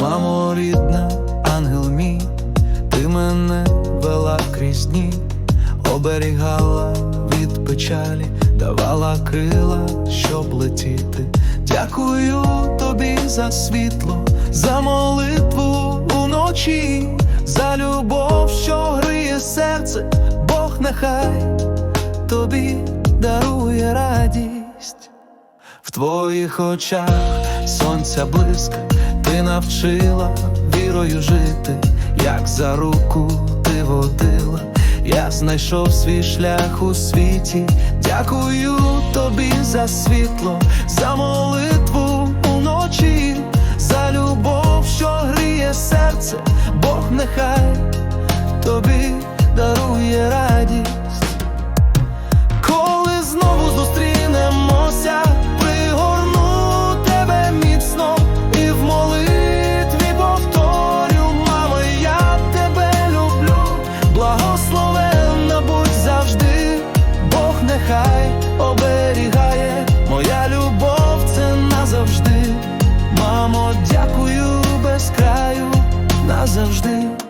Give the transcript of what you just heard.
Мамо рідна, ангел мій, ти мене вела крізь дні, оберігала від печалі, давала крила, щоб летіти. Дякую тобі за світло, за молитву уночі, за любов, що гриє серце, Бог нехай тобі дарує радість в твоїх очах сонця блиска ти навчила вірою жити, як за руку ти водила, я знайшов свій шлях у світі. Дякую тобі за світло, за молитву уночі, за любов, що гріє серце, Бог нехай тобі дарує радість. Назавжди.